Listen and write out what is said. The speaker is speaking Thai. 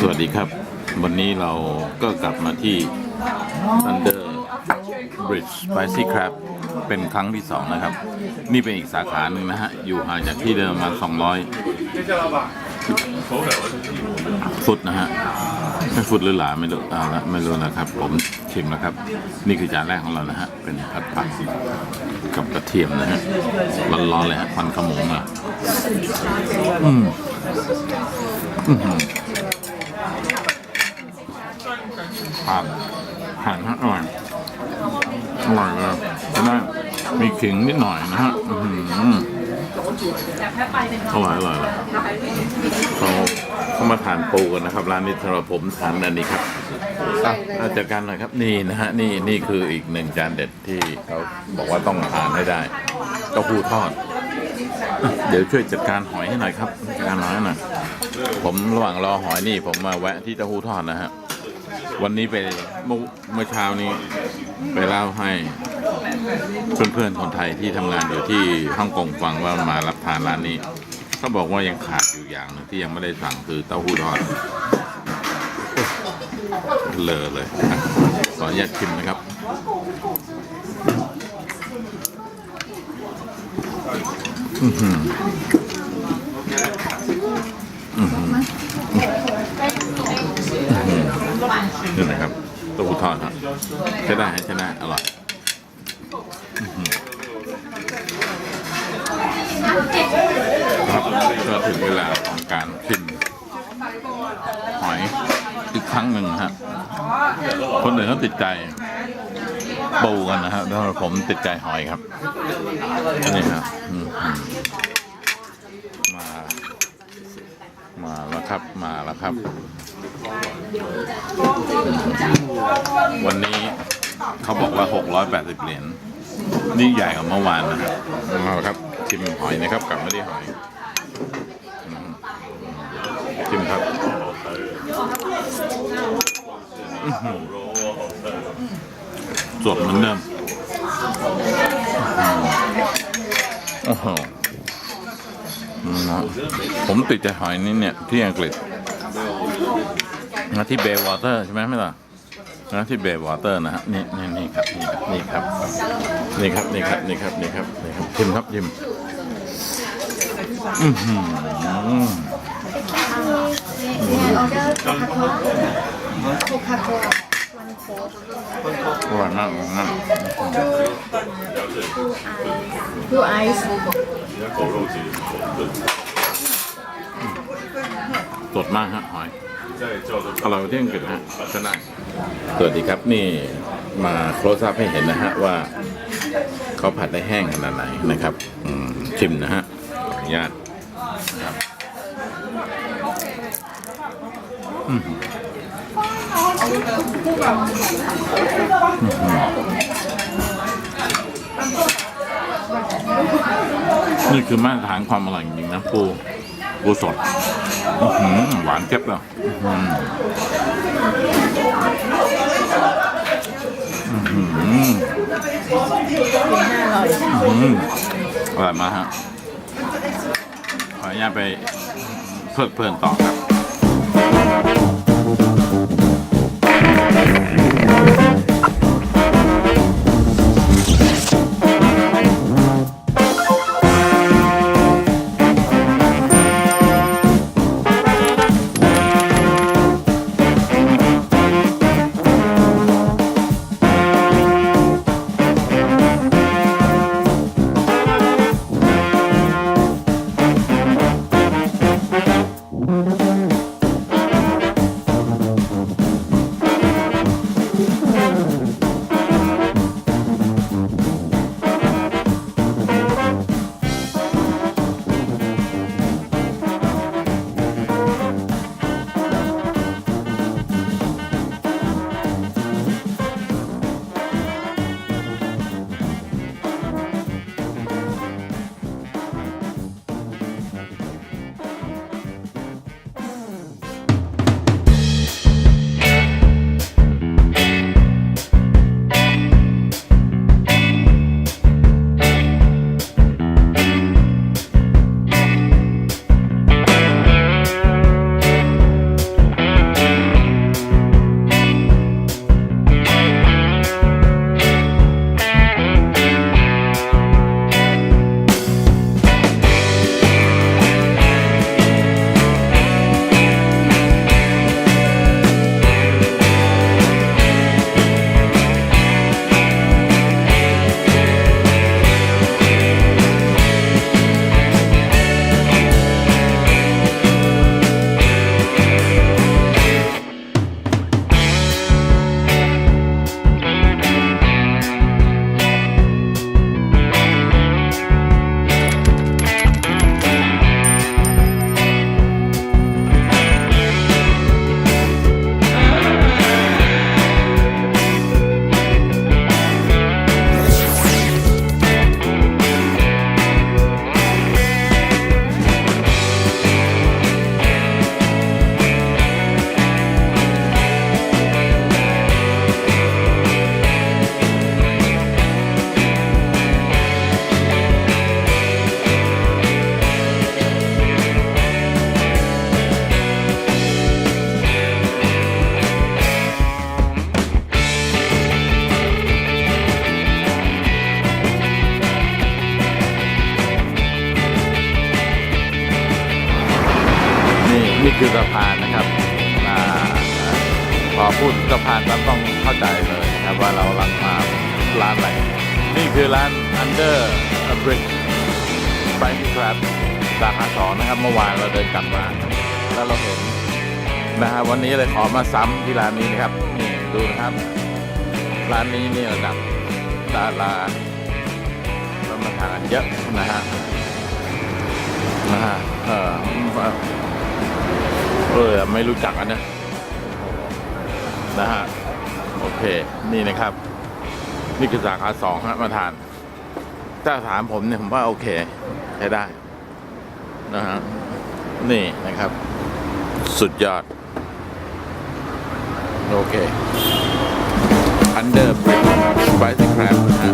สวัสดีครับ วันนี้เราก็กลับมาที่ Thunder Bridge Spicy Crab เป็นครั้งที่สองนะครับ นี่เป็นอีกสาขาหนึ่งนะฮะ อยู่ห่างจากที่เดิมมา 200ฟุตนะฮะ ไม่ฟุตหรือหลาไม่รู้เอาละไม่รู้นะครับ ผมชิมแล้วครับ นี่คือจานแรกของเรานะฮะ เป็นผัดผักกับกระเทียมนะฮะ ร้อนๆเลยฮะควันขโมงอะอืมอืมผ่านผ่านฮะอร่อยอร่อยเลยได้มีขิงนิดหน่อยนะฮะ อื้อหืออร่อยอร่อยเลย เขาเขามาทานปูกันนะครับ ร้านนี้สำหรับผมทานอันนี้ครับอะเอาจัดการหน่อยครับนี่นะฮะนี่นี่คืออีกหนึ่งจานเด็ดที่เขาบอกว่าต้องทานให้ได้เต้าหู้ทอด เดี๋ยวช่วยจัดการหอยให้หน่อยครับจัดการหอยให้หน่อยผมระหว่างรอหอยนี่ ผมมาแวะที่เต้าหู้ทอดนะฮะวันนี้ไปเมื่อเมื่อเช้านี้ไปเล่าให้เพื่อนๆคนไทยที่ทำงานอยู่ที่ฮ่องกงฟังว่ามารับทานร้านนี้ เขาบอกว่ายังขาดอยู่อย่างหนึงที่ยังไม่ได้สั่งคือเต้าหู้ทอดเลอเลยขออนุญาตชิมนะครับอือหืออือหือนี่นะครับเต้าหู้ทอดครับใช้ได้ใช้ได้อร่อยอื้อหือครับ ก็ถึงเวลาของการชิมหอยอีกครั้งหนึ่งฮะคนอื่นเขาติดใจปูกันนะฮะแล้วผมติดใจหอยครับนี่ครับมา มาแล้วครับมาแล้วครับ วันนี้เขาบอกว่า 680 เหรียญนี่ใหญ่กว่าเมื่อวานนะครับมาล้วครับชิมหอยนะครับกลับไม่ได้หอย ชิมครับสดเหมือนเดิมนะผมติดใจหอยนี่เนี่ย ที่อังกฤษนะที่เบย์วอเตอร์ใช่ไหมไม่ล่ะนะที่เบย์วอเตอร์นะฮะนี่นี่นี่ครับนี่ครับนี่ครับนี่ครับนี่ครับนี่ครับนี่ครับชิมครับชิมอืม หือโคคาโคลาวันโค้กอร่อยมากอร่อยมากทูไอซ์สดมากฮะหอยอร่อยกว่าที่อังกฤษฮะชนะสวัสดีครับนี่มาโคลซัพให้เห็นนะฮะว่าเขาผัดได้แห้งขนาดไหนนะครับชิมนะฮะขออนุญาตนะครับอืม นี่คือมาตรฐานความอร่อยจริงๆนะปูปูสดอือหือหวานเจ็บเลยอื้อหืออือหืออร่อยอืมอร่อยมากฮะขออนุญาตไปเพลิดเพลินต่อครับ Thank you. คือสะพานนะครับพอพูดสะพานเราต้องเข้าใจเลยนะครับว่าเราลังมาร้านอะไรนี่คือร้าน Under a Bridge Spicy Crab สาขาสองนะครับ เมื่อวานเราเดินกลับมาแล้วเราเห็นนะฮะวันนี้เลยขอมาซ้ำที่ร้านนี้นะครับนี่ดูนะครับ ร้านนี้นี่ระดับดาราเรามาทานกันเยอะนะฮะนะฮะเออ เออไม่รู้จักอันนะนะฮะโอเค นี่นะครับ นี่คือสาขาสองฮะมาทาน ถ้าถามผมเนี่ยผมว่าโอเคใช้ได้นะฮะนี่นะครับ สุดยอด โอเค Under Bridge Spicy Crab นะฮะ